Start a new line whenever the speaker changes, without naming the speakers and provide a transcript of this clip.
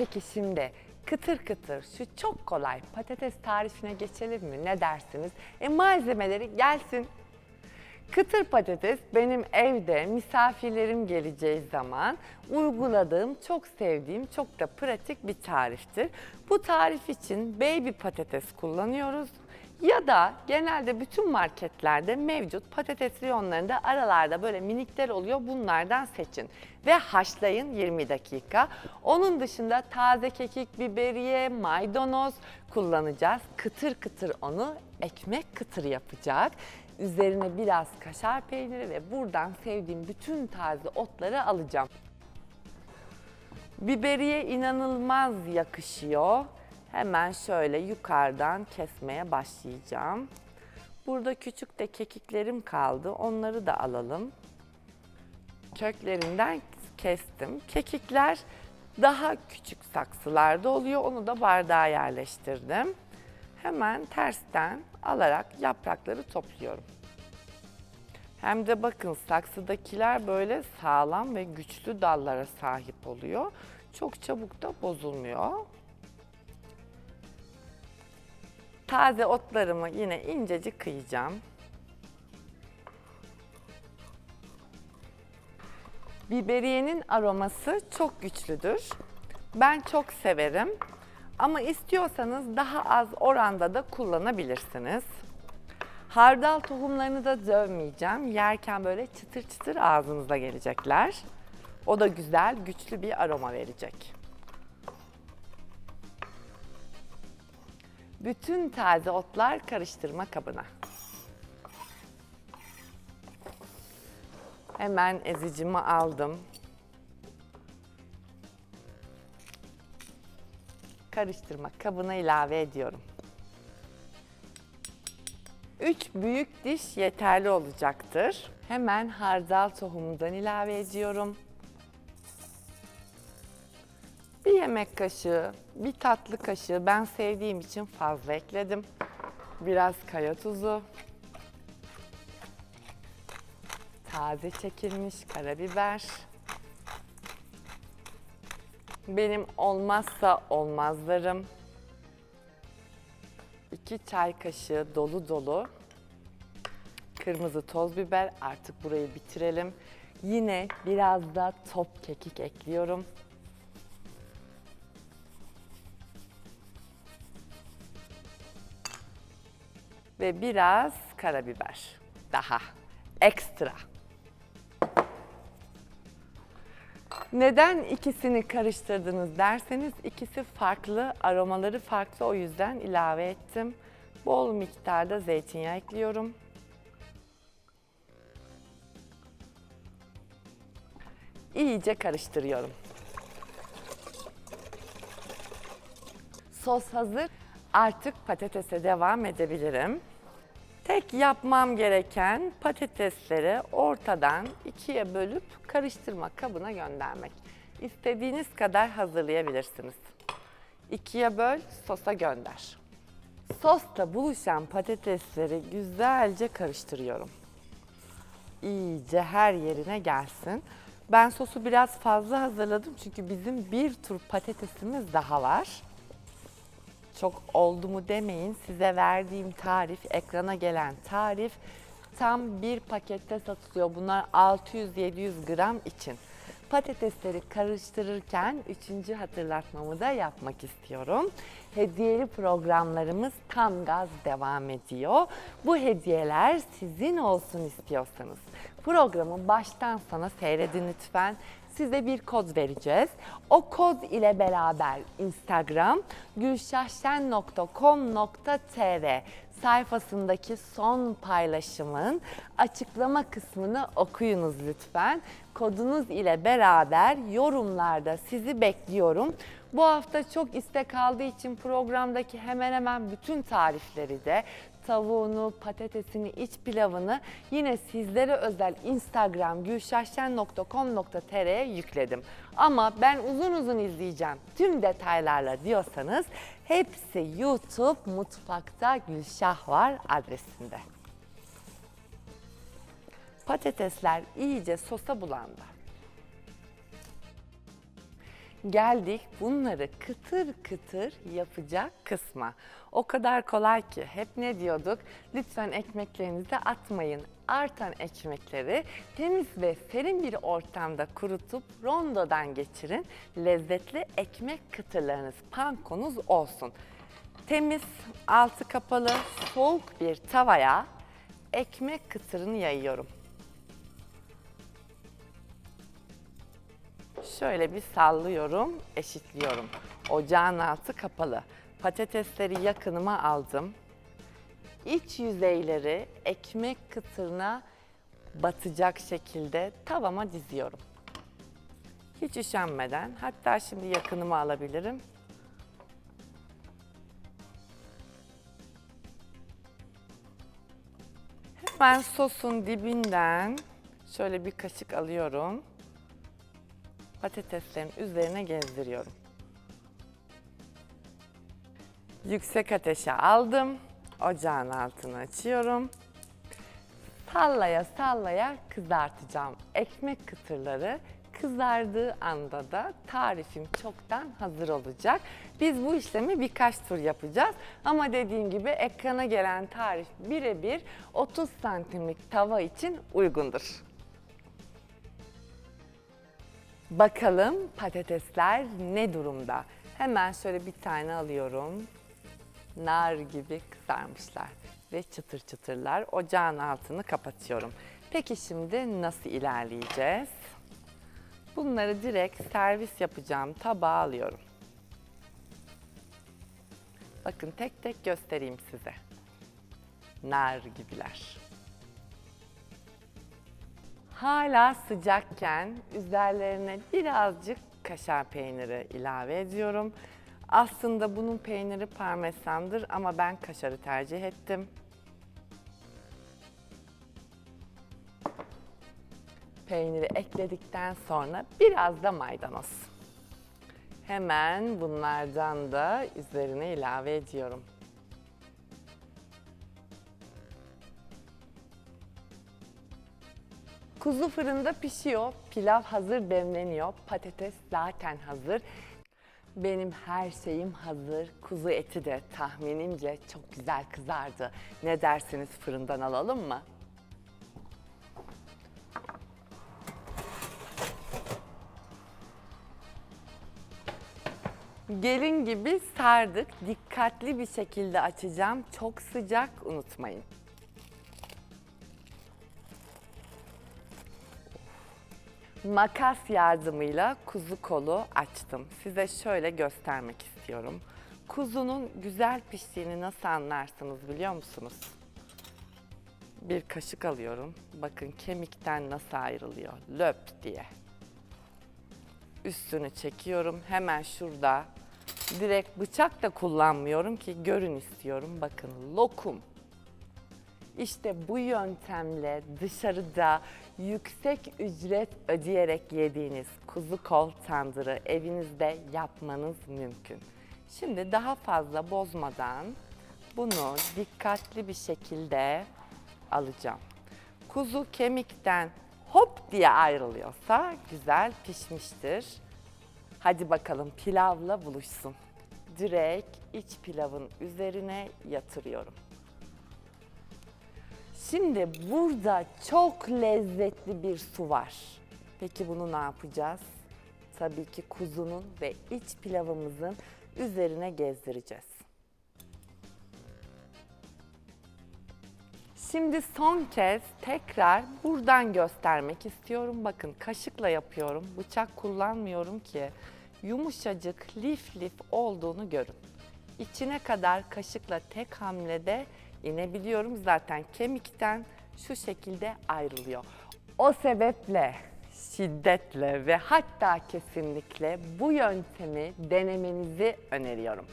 Peki şimdi kıtır kıtır şu çok kolay patates tarifine geçelim mi? Ne dersiniz? E malzemeleri gelsin. Kıtır patates benim evde misafirlerim geleceği zaman uyguladığım, çok sevdiğim, çok da pratik bir tariftir. Bu tarif için baby patates kullanıyoruz. Ya da genelde bütün marketlerde mevcut patates reyonlarında aralarda böyle minikler oluyor. Bunlardan seçin ve haşlayın 20 dakika. Onun dışında taze kekik, biberiye, maydanoz kullanacağız. Kıtır kıtır onu ekmek kıtır yapacak. Üzerine biraz kaşar peyniri ve buradan sevdiğim bütün taze otları alacağım. Biberiye inanılmaz yakışıyor. Hemen şöyle yukarıdan kesmeye başlayacağım. Burada küçük de kekiklerim kaldı. Onları da alalım. Köklerinden kestim. Kekikler daha küçük saksılarda oluyor. Onu da bardağa yerleştirdim. Hemen tersten alarak yaprakları topluyorum. Hem de bakın saksıdakiler böyle sağlam ve güçlü dallara sahip oluyor. Çok çabuk da bozulmuyor. Taze otlarımı yine incecik kıyacağım. Biberiyenin aroması çok güçlüdür. Ben çok severim. Ama istiyorsanız daha az oranda da kullanabilirsiniz. Hardal tohumlarını da dövmeyeceğim. Yerken böyle çıtır çıtır ağzınıza gelecekler. O da güzel, güçlü bir aroma verecek. Bütün taze otlar karıştırma kabına. Hemen ezicimi aldım. Karıştırma kabına ilave ediyorum. 3 büyük diş yeterli olacaktır. Hemen hardal tohumundan ilave ediyorum. Yemek kaşığı, bir tatlı kaşığı ben sevdiğim için fazla ekledim. Biraz kaya tuzu. Taze çekilmiş karabiber. Benim olmazsa olmazlarım. 2 çay kaşığı dolu dolu kırmızı toz biber. Artık burayı bitirelim. Yine biraz da top kekik ekliyorum. Ve biraz karabiber. Daha ekstra. Neden ikisini karıştırdınız derseniz ikisi farklı, aromaları farklı o yüzden ilave ettim. Bol miktarda zeytinyağı ekliyorum. İyice karıştırıyorum. Sos hazır. Artık patatese devam edebilirim. Tek yapmam gereken patatesleri ortadan ikiye bölüp karıştırma kabına göndermek. İstediğiniz kadar hazırlayabilirsiniz. İkiye böl, sosa gönder. Sosla buluşan patatesleri güzelce karıştırıyorum. İyice her yerine gelsin. Ben sosu biraz fazla hazırladım çünkü bizim bir tur patatesimiz daha var çok oldu mu demeyin. Size verdiğim tarif, ekrana gelen tarif tam bir pakette satılıyor. Bunlar 600-700 gram için. Patatesleri karıştırırken üçüncü hatırlatmamı da yapmak istiyorum. Hediyeli programlarımız tam gaz devam ediyor. Bu hediyeler sizin olsun istiyorsanız programı baştan sona seyredin lütfen size bir kod vereceğiz. O kod ile beraber Instagram gülşahşen.com.tr sayfasındaki son paylaşımın açıklama kısmını okuyunuz lütfen. Kodunuz ile beraber yorumlarda sizi bekliyorum. Bu hafta çok istek aldığı için programdaki hemen hemen bütün tarifleri de tavuğunu, patatesini, iç pilavını yine sizlere özel Instagram gülşahşen.com.tr'ye yükledim. Ama ben uzun uzun izleyeceğim tüm detaylarla diyorsanız hepsi YouTube Mutfakta Gülşah var adresinde. Patatesler iyice sosa bulandı. Geldik bunları kıtır kıtır yapacak kısma. O kadar kolay ki hep ne diyorduk? Lütfen ekmeklerinizi atmayın. Artan ekmekleri temiz ve serin bir ortamda kurutup rondodan geçirin. Lezzetli ekmek kıtırlarınız, pankonuz olsun. Temiz, altı kapalı, soğuk bir tavaya ekmek kıtırını yayıyorum. Şöyle bir sallıyorum, eşitliyorum. Ocağın altı kapalı. Patatesleri yakınıma aldım. İç yüzeyleri ekmek kıtırına batacak şekilde tavama diziyorum. Hiç üşenmeden, hatta şimdi yakınıma alabilirim. Hemen sosun dibinden şöyle bir kaşık alıyorum patateslerin üzerine gezdiriyorum. Yüksek ateşe aldım. Ocağın altını açıyorum. Sallaya sallaya kızartacağım. Ekmek kıtırları kızardığı anda da tarifim çoktan hazır olacak. Biz bu işlemi birkaç tur yapacağız. Ama dediğim gibi ekrana gelen tarif birebir 30 santimlik tava için uygundur. Bakalım patatesler ne durumda? Hemen şöyle bir tane alıyorum. Nar gibi kızarmışlar ve çıtır çıtırlar. Ocağın altını kapatıyorum. Peki şimdi nasıl ilerleyeceğiz? Bunları direkt servis yapacağım tabağa alıyorum. Bakın tek tek göstereyim size. Nar gibiler. Hala sıcakken üzerlerine birazcık kaşar peyniri ilave ediyorum. Aslında bunun peyniri parmesandır ama ben kaşarı tercih ettim. Peyniri ekledikten sonra biraz da maydanoz. Hemen bunlardan da üzerine ilave ediyorum. Kuzu fırında pişiyor, pilav hazır demleniyor, patates zaten hazır. Benim her şeyim hazır. Kuzu eti de tahminimce çok güzel kızardı. Ne dersiniz fırından alalım mı? Gelin gibi sardık. Dikkatli bir şekilde açacağım. Çok sıcak unutmayın. Makas yardımıyla kuzu kolu açtım. Size şöyle göstermek istiyorum. Kuzunun güzel piştiğini nasıl anlarsınız biliyor musunuz? Bir kaşık alıyorum. Bakın kemikten nasıl ayrılıyor. Löp diye. Üstünü çekiyorum. Hemen şurada. Direkt bıçak da kullanmıyorum ki görün istiyorum. Bakın lokum. İşte bu yöntemle dışarıda yüksek ücret ödeyerek yediğiniz kuzu kol tandırı evinizde yapmanız mümkün. Şimdi daha fazla bozmadan bunu dikkatli bir şekilde alacağım. Kuzu kemikten hop diye ayrılıyorsa güzel pişmiştir. Hadi bakalım pilavla buluşsun. Direkt iç pilavın üzerine yatırıyorum. Şimdi burada çok lezzetli bir su var. Peki bunu ne yapacağız? Tabii ki kuzunun ve iç pilavımızın üzerine gezdireceğiz. Şimdi son kez tekrar buradan göstermek istiyorum. Bakın kaşıkla yapıyorum. Bıçak kullanmıyorum ki yumuşacık lif lif olduğunu görün. İçine kadar kaşıkla tek hamlede inebiliyorum. Zaten kemikten şu şekilde ayrılıyor. O sebeple şiddetle ve hatta kesinlikle bu yöntemi denemenizi öneriyorum.